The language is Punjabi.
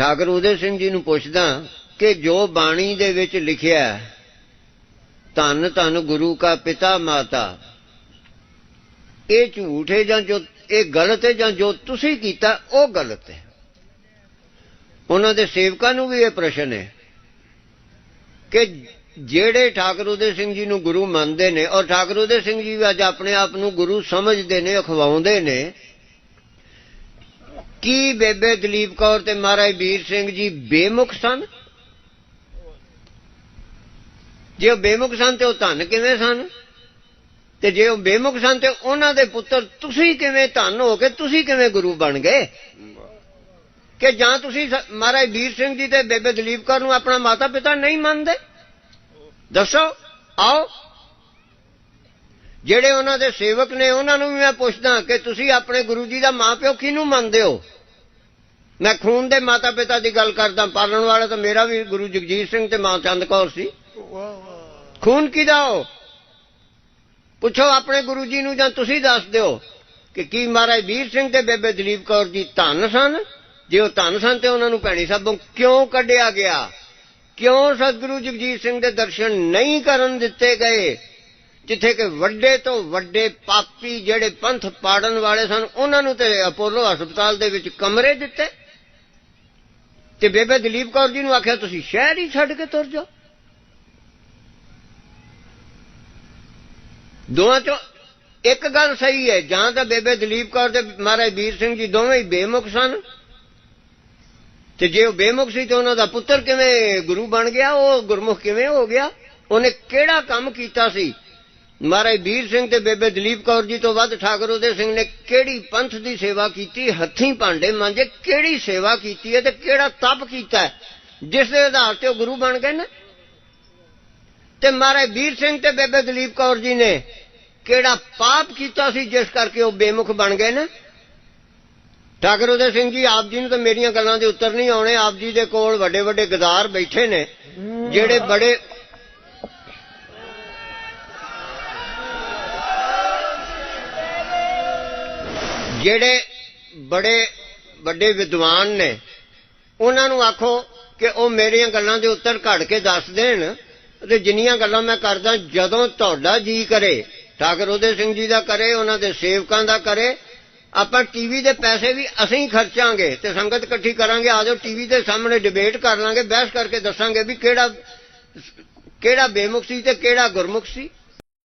ਠਾਕੁਰ ਉਦੇ ਸਿੰਘ ਜੀ ਨੂੰ ਪੁੱਛਦਾ ਕਿ ਜੋ ਬਾਣੀ ਦੇ ਵਿੱਚ ਲਿਖਿਆ ਧੰਨ ਧੰਨ ਗੁਰੂ ਕਾ ਪਿਤਾ ਮਾਤਾ, ਇਹ ਝੂਠ ਹੈ ਜਾਂ ਜੋ, ਇਹ ਗਲਤ ਹੈ ਜਾਂ ਜੋ ਤੁਸੀਂ ਕੀਤਾ ਉਹ ਗਲਤ ਹੈ। ਉਹਨਾਂ ਦੇ ਸੇਵਕਾਂ ਨੂੰ ਵੀ ਇਹ ਪ੍ਰਸ਼ਨ ਹੈ ਕਿ ਜਿਹੜੇ ਠਾਕਰ ਉਦੇ ਸਿੰਘ ਜੀ ਨੂੰ ਗੁਰੂ ਮੰਨਦੇ ਨੇ ਔਰ ਠਾਕੁਰ ਉਦੇ ਸਿੰਘ ਜੀ ਵੀ ਅੱਜ ਆਪਣੇ ਆਪ ਨੂੰ ਗੁਰੂ ਸਮਝਦੇ ਨੇ, ਅਖਵਾਉਂਦੇ ਨੇ ਕੀ ਬੇਬੇ ਦਲੀਪ ਕੌਰ ਤੇ ਮਹਾਰਾਜ ਵੀਰ ਸਿੰਘ ਜੀ ਬੇਮੁਖ ਸਨ? ਜੇ ਉਹ ਬੇਮੁਖ ਸਨ ਤੇ ਉਹ ਧੰਨ ਕਿਵੇਂ ਸਨ? ਤੇ ਜੇ ਉਹ ਬੇਮੁਖ ਸਨ ਤੇ ਉਹਨਾਂ ਦੇ ਪੁੱਤਰ ਤੁਸੀਂ ਕਿਵੇਂ ਧੰਨ ਹੋ ਕੇ ਤੁਸੀਂ ਕਿਵੇਂ ਗੁਰੂ ਬਣ ਗਏ? ਕਿ ਜਾਂ ਤੁਸੀਂ ਮਹਾਰਾਜ ਵੀਰ ਸਿੰਘ ਜੀ ਤੇ ਬੇਬੇ ਦਲੀਪ ਕੌਰ ਨੂੰ ਆਪਣਾ ਮਾਤਾ ਪਿਤਾ ਨਹੀਂ ਮੰਨਦੇ? ਦੱਸੋ, ਆਓ। ਜਿਹੜੇ ਉਹਨਾਂ ਦੇ ਸੇਵਕ ਨੇ, ਉਹਨਾਂ ਨੂੰ ਵੀ ਮੈਂ ਪੁੱਛਦਾ ਕਿ ਤੁਸੀਂ ਆਪਣੇ ਗੁਰੂ ਜੀ ਦਾ ਮਾਪਿਓ ਕਿਹਨੂੰ ਮੰਨਦੇ ਹੋ? ਮੈਂ ਖੂਨ ਦੇ ਮਾਤਾ ਪਿਤਾ ਦੀ ਗੱਲ ਕਰਦਾ, ਪਾਲਣ ਵਾਲਾ ਤਾਂ ਮੇਰਾ ਵੀ ਗੁਰੂ ਜਗਜੀਤ ਸਿੰਘ ਤੇ ਮਾਂ ਚੰਦ ਕੌਰ ਸੀ। ਖੂਨ ਕਿਹਦਾ ਹੋ? ਪੁੱਛੋ ਆਪਣੇ ਗੁਰੂ ਜੀ ਨੂੰ ਜਾਂ ਤੁਸੀਂ ਦੱਸ ਦਿਓ ਕਿ ਕੀ ਮਹਾਰਾਜ ਵੀਰ ਸਿੰਘ ਤੇ ਬੇਬੇ ਦਲੀਪ ਕੌਰ ਜੀ ਧੰਨ ਸਨ? ਜੇ ਉਹ ਧੰਨ ਸਨ ਤੇ ਉਹਨਾਂ ਨੂੰ ਭੈਣੀ ਸਾਹਿਬੋਂ ਕਿਉਂ ਕੱਢਿਆ ਗਿਆ? ਕਿਉਂ ਸਤਿਗੁਰੂ ਜਗਜੀਤ ਸਿੰਘ ਦੇ ਦਰਸ਼ਨ ਨਹੀਂ ਕਰਨ ਦਿੱਤੇ ਗਏ? ਜਿੱਥੇ ਕਿ ਵੱਡੇ ਤੋਂ ਵੱਡੇ ਪਾਪੀ ਜਿਹੜੇ ਪੰਥ ਪਾੜਨ ਵਾਲੇ ਸਨ, ਉਹਨਾਂ ਨੂੰ ਤੇ ਅਪੋਲੋ ਹਸਪਤਾਲ ਦੇ ਵਿੱਚ ਕਮਰੇ ਦਿੱਤੇ। ਤੇ ਬੇਬੇ ਦਲੀਪ ਕੌਰ ਜੀ ਨੂੰ ਆਖਿਆ, ਤੁਸੀਂ ਸ਼ਹਿਰ ਹੀ ਛੱਡ ਕੇ ਤੁਰ ਜਾਓ। ਦੋਵਾਂ ਚੋਂ ਇੱਕ ਗੱਲ ਸਹੀ ਹੈ, ਜਾਂ ਤਾਂ ਬੇਬੇ ਦਲੀਪ ਕੌਰ ਤੇ ਮਹਾਰਾਜ ਵੀਰ ਸਿੰਘ ਜੀ ਦੋਵੇਂ ਹੀ ਬੇਮੁਖ ਸਨ। ਤੇ ਜੇ ਉਹ ਬੇਮੁਖ ਸੀ ਤੇ ਉਹਨਾਂ ਦਾ ਪੁੱਤਰ ਕਿਵੇਂ ਗੁਰੂ ਬਣ ਗਿਆ, ਉਹ ਗੁਰਮੁਖ ਕਿਵੇਂ ਹੋ ਗਿਆ? ਉਹਨੇ ਕਿਹੜਾ ਕੰਮ ਕੀਤਾ ਸੀ? ਮਹਾਰਾਜ ਵੀਰ ਸਿੰਘ ਤੇ ਬੇਬੇ ਦਲੀਪ ਕੌਰ ਜੀ ਤੋਂ ਵੱਧ ਠਾਕੁਰ ਉਦੇ ਸਿੰਘ ਨੇ ਕਿਹੜੀ ਪੰਥ ਦੀ ਸੇਵਾ ਕੀਤੀ ਹੱਥੀਂ ਭਾਂਡੇ ਮਾਂਜੇ ਕਿਹੜੀ ਸੇਵਾ ਕੀਤੀ ਹੈ ਤੇ ਕਿਹੜਾ ਤਪ ਕੀਤਾ ਹੈ, ਜਿਸ ਦੇ ਆਧਾਰ ਤੇ ਉਹ ਗੁਰੂ ਬਣ ਗਏ ਨੇ। ਤੇ ਮਹਾਰਾਜ ਵੀਰ ਸਿੰਘ ਤੇ ਬੇਬੇ ਦਲੀਪ ਕੌਰ ਜੀ ਨੇ ਕਿਹੜਾ ਪਾਪ ਕੀਤਾ ਸੀ ਜਿਸ ਕਰਕੇ ਉਹ ਬੇਮੁਖ ਬਣ ਗਏ ਨੇ। ਠਾਕੁਰ ਉਦੇ ਸਿੰਘ ਜੀ ਆਪ ਜੀ ਨੂੰ ਤਾਂ ਮੇਰੀਆਂ ਗੱਲਾਂ ਦੇ ਉੱਤਰ ਨਹੀਂ ਆਉਣੇ। ਆਪ ਜੀ ਦੇ ਕੋਲ ਵੱਡੇ ਵੱਡੇ ਗਦਾਰ ਬੈਠੇ ਨੇ ਜਿਹੜੇ ਬੜੇ ਜਿਹੜੇ ਬੜੇ ਵੱਡੇ ਵਿਦਵਾਨ ਨੇ, ਉਹਨਾਂ ਨੂੰ ਆਖੋ ਕਿ ਉਹ ਮੇਰੀਆਂ ਗੱਲਾਂ ਦੇ ਉੱਤਰ ਘੜ ਕੇ ਦੱਸ ਦੇਣ ਤੇ ਜਿੰਨੀਆਂ ਗੱਲਾਂ ਮੈਂ ਕਰਦਾ, ਜਦੋਂ ਤੁਹਾਡਾ ਜੀ ਕਰੇ, ਠਾਕੁਰ ਉਦੇ ਸਿੰਘ ਜੀ ਦਾ ਕਰੇ, ਉਹਨਾਂ ਦੇ ਸੇਵਕਾਂ ਦਾ ਕਰੇ, ਆਪਾਂ ਟੀਵੀ ਦੇ ਪੈਸੇ ਵੀ ਅਸੀਂ ਹੀ ਖਰਚਾਂਗੇ ਤੇ ਸੰਗਤ ਇਕੱਠੀ ਕਰਾਂਗੇ ਆਜੋ ਟੀਵੀ ਦੇ ਸਾਹਮਣੇ ਡਿਬੇਟ ਕਰ ਲਾਂਗੇ, ਬਹਿਸ ਕਰਕੇ ਦੱਸਾਂਗੇ ਵੀ ਕਿਹੜਾ ਕਿਹੜਾ ਬੇਮੁਖ ਸੀ ਤੇ ਕਿਹੜਾ ਗੁਰਮੁਖ। ਸੀ